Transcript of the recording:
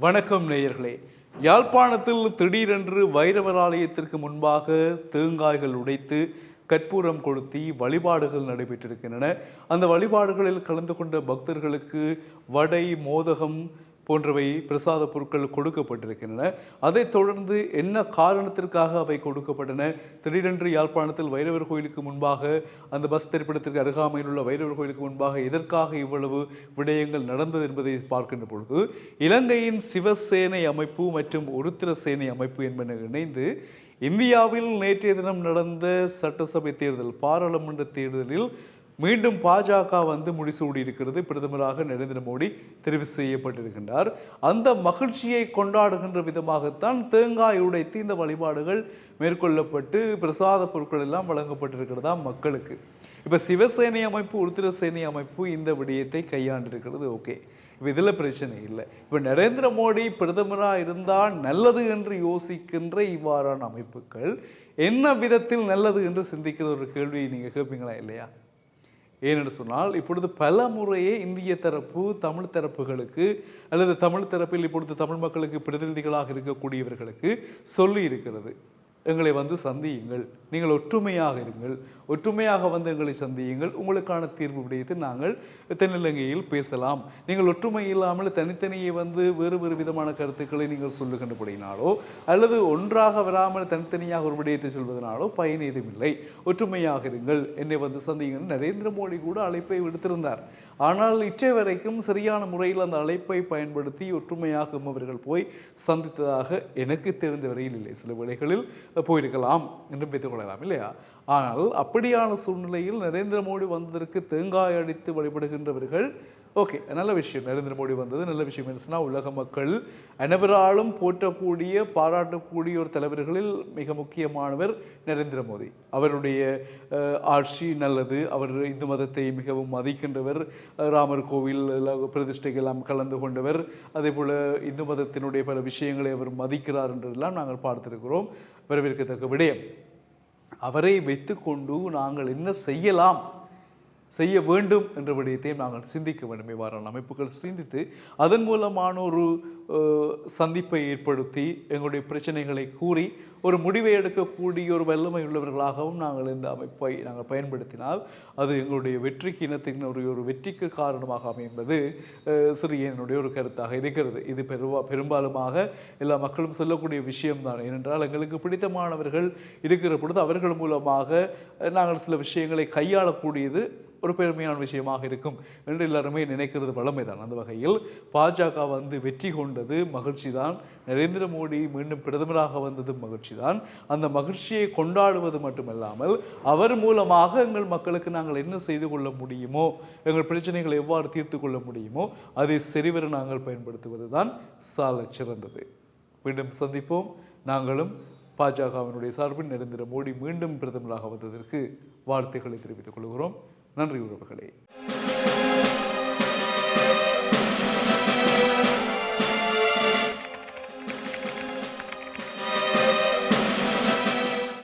வணக்கம் நேயர்களே. யாழ்ப்பாணத்தில் திடீரென்று வைரவர் ஆலயத்திற்கு முன்பாக தேங்காய்கள் உடைத்து கற்பூரம் கொளுத்தி வழிபாடுகள் நடைபெற்றிருக்கின்றன. அந்த வழிபாடுகளில் கலந்து கொண்ட பக்தர்களுக்கு வடை மோதகம் போன்றவை பிரசாத பொருட்கள் கொடுக்கப்பட்டிருக்கின்றன. அதைத் தொடர்ந்து என்ன காரணத்திற்காக அவை கொடுக்கப்பட்டன? திடீரென்று யாழ்ப்பாணத்தில் வைரவர் கோயிலுக்கு முன்பாக அந்த பஸ் திரைப்படத்திற்கு அருகாமையில் உள்ள வைரவர் கோயிலுக்கு முன்பாக எதற்காக இவ்வளவு விடயங்கள் நடந்தது என்பதை பார்க்கின்ற பொழுது இலங்கையின் சிவசேனை அமைப்பு மற்றும் உருத்திர சேனை அமைப்பு என்பன இணைந்து இந்தியாவில் நேற்றைய தினம் நடந்த சட்டசபை தேர்தல் பாராளுமன்ற தேர்தலில் மீண்டும் பாஜக வந்து முடிசூடி இருக்கிறது. பிரதமராக நரேந்திர மோடி தெரிவு செய்யப்பட்டிருக்கின்றார். அந்த மகிழ்ச்சியை கொண்டாடுகின்ற விதமாகத்தான் தேங்காய் உடைத்து இந்த வழிபாடுகள் மேற்கொள்ளப்பட்டு பிரசாத பொருட்கள் எல்லாம் வழங்கப்பட்டிருக்கிறதா மக்களுக்கு. இப்போ சிவசேனை அமைப்பு உருத்திர சேனை அமைப்பு இந்த விடயத்தை கையாண்டிருக்கிறது ஓகே. இப்போ இதில் பிரச்சனை இல்லை. இப்போ நரேந்திர மோடி பிரதமராக இருந்தால் நல்லது என்று யோசிக்கின்ற இவ்வாறான அமைப்புகள் என்ன விதத்தில் நல்லது என்று சிந்திக்கிற ஒரு கேள்வியை நீங்கள் கேட்பீங்களா இல்லையா? ஏனென்று சொன்னால் இப்பொழுது பல முறையே இந்திய தரப்பு தமிழ் தரப்புகளுக்கு அல்லது தமிழ் தரப்பில் இப்பொழுது தமிழ் மக்களுக்கு பிரதிநிதிகளாக இருக்கக்கூடியவர்களுக்கு சொல்லி இருக்கிறது எங்களை வந்து சந்தியுங்கள். நீங்கள் ஒற்றுமையாக இருங்கள். ஒற்றுமையாக வந்து எங்களை சந்தியுங்கள். உங்களுக்கான தீர்வு விடயத்தை நாங்கள் தென்னிலங்கையில் பேசலாம். நீங்கள் ஒற்றுமை இல்லாமல் தனித்தனியே வந்து வேறு வேறு விதமான கருத்துக்களை நீங்கள் சொல்லுகின்றபடினாலோ அல்லது ஒன்றாக வராமல் தனித்தனியாக ஒரு விடயத்தை சொல்வதனாலோ பயன் ஏதுமில்லை ஒற்றுமையாக இருங்கள். என்னை வந்து சந்தியுங்கள். நரேந்திர மோடி கூட அழைப்பை விடுத்திருந்தார். ஆனால் இற்றை வரைக்கும் சரியான முறையில் அந்த அழைப்பை பயன்படுத்தி ஒற்றுமையாக அவர்கள் போய் சந்தித்ததாக எனக்கு தெரிந்த வரையில் இல்லை. சில வேளைகளில் போயிருக்கலாம் என்று வைத்துக் கொள்ளலாம் இல்லையா? ஆனால் அப்படியான சூழ்நிலையில் நரேந்திர மோடி வந்ததற்கு தேங்காய் அடித்து வழிபடுகின்றவர்கள் ஓகே நல்ல விஷயம். நரேந்திர மோடி வந்தது நல்ல விஷயம். என்னச்சுன்னா உலக மக்கள் அனைவராலும் போற்றக்கூடிய பாராட்டக்கூடிய ஒரு தலைவர்களில் மிக முக்கியமானவர் நரேந்திர மோடி. அவருடைய ஆட்சி நல்லது. அவர் இந்து மதத்தை மிகவும் மதிக்கின்றவர். ராமர் கோவில் எல்லாம் பிரதிஷ்டைகள் எல்லாம் கலந்து கொண்டவர். அதே போல் இந்து மதத்தினுடைய பல விஷயங்களை அவர் மதிக்கிறார் என்றெல்லாம் நாங்கள் பார்த்திருக்கிறோம். வரவேற்கத்தக்க விடயம். அவரை வைத்துக்கொண்டு நாங்கள் என்ன செய்யலாம்? செய்ய வேண்டும் என்ற விடயத்தையும் நாங்கள் சிந்திக்க வேண்டும். இவ்வாறான அமைப்புகள் சிந்தித்து அதன் மூலமான ஒரு சந்திப்பை ஏற்படுத்தி எங்களுடைய பிரச்சனைகளை கூறி ஒரு முடிவை எடுக்கக்கூடிய ஒரு வல்லமை உள்ளவர்களாகவும் நாங்கள் இந்த அமைப்பை நாங்கள் பயன்படுத்தினால் அது எங்களுடைய வெற்றிக்கு இனத்தின் ஒரு ஒரு வெற்றிக்கு காரணமாக அமையும் என்பது என்னுடைய சிறியனுடைய ஒரு கருத்தாக இருக்கிறது. இது பெருவா பெரும்பாலுமாக எல்லா மக்களும் சொல்லக்கூடிய விஷயம்தான். ஏனென்றால் எங்களுக்கு பிடித்தமானவர்கள் இருக்கிற பொழுது அவர்கள் மூலமாக நாங்கள் சில விஷயங்களை கையாளக்கூடியது ஒரு பெருமையான விஷயமாக இருக்கும் என்று எல்லாருமே நினைக்கிறது வளமைதான் அந்த வகையில் பாஜக வந்து வெற்றி கொண்டது மகிழ்ச்சி தான் நரேந்திர மோடி மீண்டும் பிரதமராக வந்தது மகிழ்ச்சி தான் அந்த மகிழ்ச்சியை கொண்டாடுவது மட்டுமல்லாமல் அவர் மூலமாக எங்கள் மக்களுக்கு நாங்கள் என்ன செய்து கொள்ள முடியுமோ எங்கள் பிரச்சனைகளை எவ்வாறு தீர்த்து கொள்ள முடியுமோ அதை சரிவர நாங்கள் பயன்படுத்துவது தான் சால சிறந்தது. மீண்டும் சந்திப்போம். நாங்களும் பாஜகவினுடைய சார்பில் நரேந்திர மோடி மீண்டும் பிரதமராக வந்ததற்கு வாழ்த்துக்களை தெரிவித்துக் கொள்கிறோம். நன்றி உறவுகளே.